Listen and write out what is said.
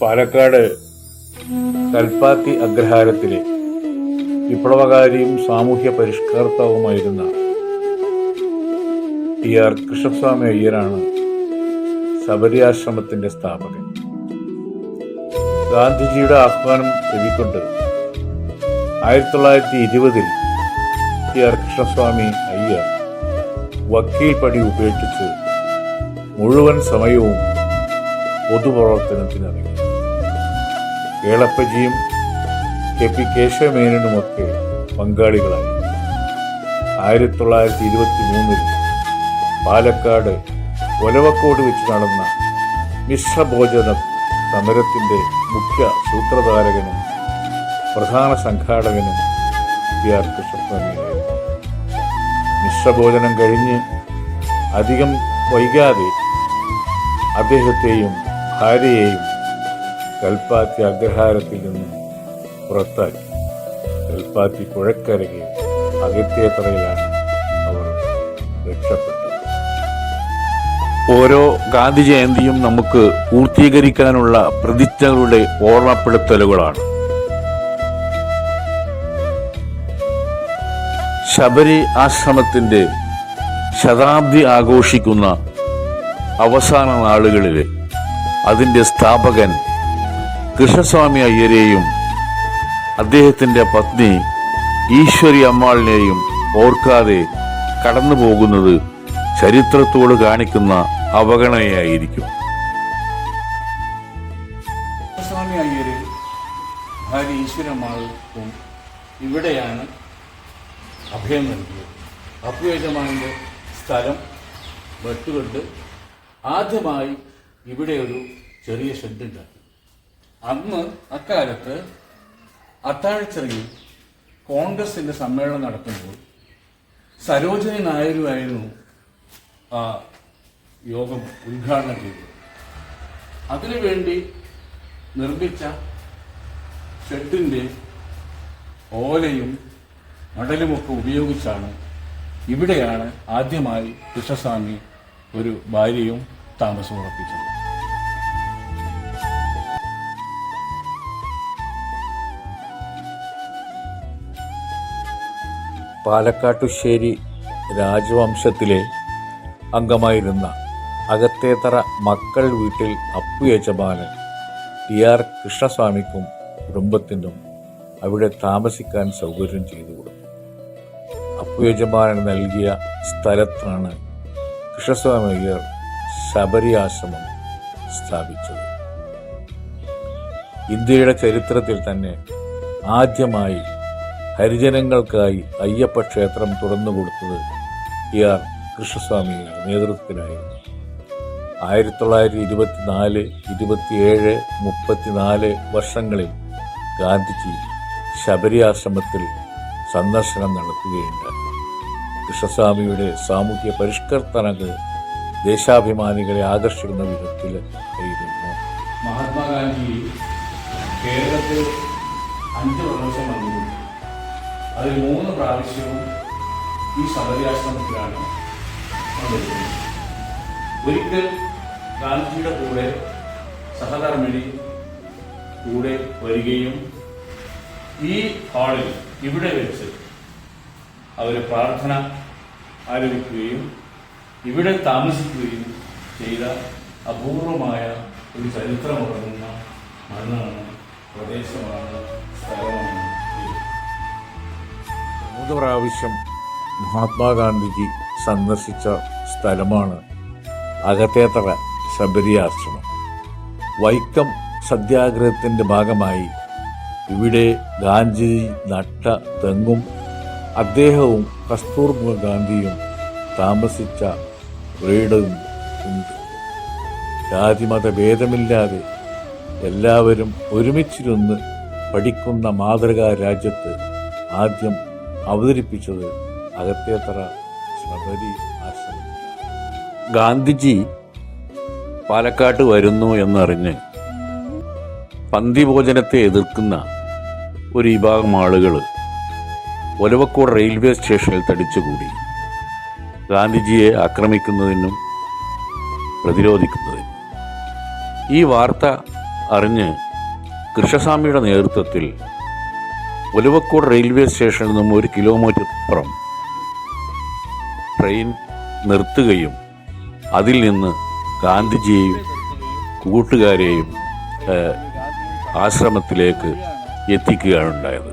പാലക്കാട് കൽപ്പാത്തി അഗ്രഹാരത്തിലെ വിപ്ലവകാരിയും സാമൂഹ്യ പരിഷ്കർത്താവുമായിരുന്ന ടി ആർ കൃഷ്ണസ്വാമി അയ്യരാണ് ശബരിയാശ്രമത്തിന്റെ സ്ഥാപകൻ. ഗാന്ധിജിയുടെ ആഹ്വാനം ലഭിക്കൊണ്ട് ആയിരത്തി തൊള്ളായിരത്തി ഇരുപതിൽ ടി ആർ കൃഷ്ണസ്വാമി അയ്യർ വക്കീൽ പടി ഉപേക്ഷിച്ച് മുഴുവൻ സമയവും പൊതുപ്രവർത്തനത്തിനിറങ്ങി. കേളപ്പജിയും കെ പി കേശവമേനനുമൊക്കെ പങ്കാളികളായി. ആയിരത്തി തൊള്ളായിരത്തി ഇരുപത്തി മൂന്നിൽ പാലക്കാട് ഒലവക്കോട് വെച്ച് നടന്ന മിശ്രഭോജന സമരത്തിന്റെ മുഖ്യ സൂത്രധാരകനും പ്രധാന സംഘാടകനും പി ആർ കൃഷ്ണസ്വാമിയായിരുന്നു മിശ്രഭോജനം കഴിഞ്ഞ് അധികം വൈകാതെ അദ്ദേഹത്തെയും ഭാര്യയെയും കൽപ്പാത്തി അഗ്രഹാരത്തിൽ നിന്നും പുറത്താക്കി. കൽപ്പാത്തി പുഴക്കരകെ അകത്തേത്രയിലാണ് അവർ രക്ഷപ്പെട്ടത്. ഓരോ ഗാന്ധി ജയന്തിയും നമുക്ക് പൂർത്തീകരിക്കാനുള്ള പ്രതിജ്ഞകളുടെ ഓർമ്മപ്പെടുത്തലുകളാണ്. ശബരി ആശ്രമത്തിന്റെ ശതാബ്ദി ആഘോഷിക്കുന്ന അവസാന നാളുകളിൽ അതിന്റെ സ്ഥാപകൻ കൃഷ്ണസ്വാമി അയ്യരെയും അദ്ദേഹത്തിന്റെ പത്നി ഈശ്വരി അമ്മാളിനെയും ഓർക്കാതെ കടന്നു പോകുന്നത് ചരിത്രത്തോട് കാണിക്കുന്ന അവഗണനയായിരിക്കും. സ്വാമി അയ്യര് ഭാര്യ ഈശ്വരമാൾക്കും ഇവിടെയാണ് അഭയം നൽകിയത്. അഭ്യജമാന്റെ സ്ഥലം വെട്ടുകൊണ്ട് ആദ്യമായി ഇവിടെ ഒരു ചെറിയ ഷെഡ് ഉണ്ടാക്കി. അന്ന് അക്കാലത്ത് അത്താഴച്ചെറിയിൽ കോൺഗ്രസിന്റെ സമ്മേളനം നടക്കുമ്പോൾ സരോജിനി നായരുമായിരുന്നു ആ യോഗം ഉദ്ഘാടനം ചെയ്തത്. അതിനുവേണ്ടി നിർമ്മിച്ച ഷെഡിന്റെ ഓലയും മടലുമൊക്കെ ഉപയോഗിച്ചാണ് ഇവിടെയാണ് ആദ്യമായി കൃഷ്ണസ്വാമി ഒരു ഭാര്യയും താമസം ഉറപ്പിച്ചത് പാലക്കാട്ടുശ്ശേരി രാജവംശത്തിലെ അംഗമായിരുന്ന അകത്തേത്തറ മക്കൾ വീട്ടിൽ അപ്പു യജമാനൻ ടി ആർ കൃഷ്ണസ്വാമിക്കും കുടുംബത്തിനും അവിടെ താമസിക്കാൻ സൗകര്യം ചെയ്തു കൊടുത്തു. അപ്പു യജമാനൻ നൽകിയ സ്ഥലത്താണ് കൃഷ്ണസ്വാമി അയ്യർ ശബരി ആശ്രമം സ്ഥാപിച്ചത്. ഇന്ത്യയുടെ ചരിത്രത്തിൽ തന്നെ ആദ്യമായി ഹരിജനങ്ങൾക്കായി അയ്യപ്പ ക്ഷേത്രം തുറന്നു കൊടുത്തത് ടി ആർ കൃഷ്ണസ്വാമിയുടെ നേതൃത്വത്തിലായിരുന്നു. ആയിരത്തി തൊള്ളായിരത്തി ഇരുപത്തിനാല് ഇരുപത്തിയേഴ് മുപ്പത്തിനാല് വർഷങ്ങളിൽ ഗാന്ധിജി ശബരി ആശ്രമത്തിൽ സന്ദർശനം നടത്തുകയുണ്ടായി. കൃഷ്ണസ്വാമിയുടെ സാമൂഹ്യ പരിഷ്കർത്തനങ്ങൾ ദേശാഭിമാനികളെ ആകർഷിക്കുന്ന വിധത്തിൽ ആയിരുന്നു. മഹാത്മാഗാന്ധി കേരളത്തിൽ അഞ്ച് പ്രാവശ്യം വന്നിട്ടുണ്ട് അതിൽ മൂന്ന് പ്രാവശ്യവും ഈ ശബരിയാശ്രമത്തിലാണ് ഒരിക്കൽ ഗാന്ധിജിയുടെ കൂടെ സഹധർമ്മിണി കൂടെ വരികയും ഈ ഹാളിൽ ഇവിടെ വെച്ച് അവർ പ്രാർത്ഥന ആരംഭിക്കുകയും ഇവിടെ താമസിക്കുകയും ചെയ്ത അപൂർവമായ ഒരു ചരിത്രമുറങ്ങുന്ന മണ്ണാണ് പ്രദേശമാണ് സ്ഥലമാണ്. മൂന്ന് പ്രാവശ്യം മഹാത്മാഗാന്ധിജി സന്ദർശിച്ച സ്ഥലമാണ് അകത്തേത്തറ ശബരി ആശ്രമം വൈക്കം സത്യാഗ്രഹത്തിന്റെ ഭാഗമായി ഇവിടെ ഗാന്ധിജി നട്ട തെങ്ങും അദ്ദേഹവും കസ്തൂർബ ഗാന്ധിയും താമസിച്ച വീടും ഉണ്ട്. ജാതിമത ഭേദമില്ലാതെ എല്ലാവരും ഒരുമിച്ചിരുന്ന് പഠിക്കുന്ന മാതൃകാ രാജ്യത്ത് ആദ്യം അവതരിപ്പിച്ചത് അകത്തേത്തറ ശബരി ആശ്രമം. ഗാന്ധിജി പാലക്കാട്ട് വരുന്നു എന്നറിഞ്ഞ് പന്തിഭോജനത്തെ എതിർക്കുന്ന ഒരു വിഭാഗം ആളുകൾ ഒലവക്കോട് റെയിൽവേ സ്റ്റേഷനിൽ തടിച്ചുകൂടി. ഗാന്ധിജിയെ ആക്രമിക്കുന്നതിനും പ്രതിരോധിക്കുന്നതിനും. ഈ വാർത്ത അറിഞ്ഞ് കൃഷ്ണസ്വാമിയുടെ നേതൃത്വത്തിൽ ഒലുവക്കോട് റെയിൽവേ സ്റ്റേഷനിൽ നിന്നും ഒരു കിലോമീറ്റർ അപ്പുറം ട്രെയിൻ നിർത്തുകയും അതിൽ നിന്ന് ഗാന്ധിജിയെയും കൂട്ടുകാരെയും ആശ്രമത്തിലേക്ക് എത്തിക്കുകയാണ് ഉണ്ടായത്.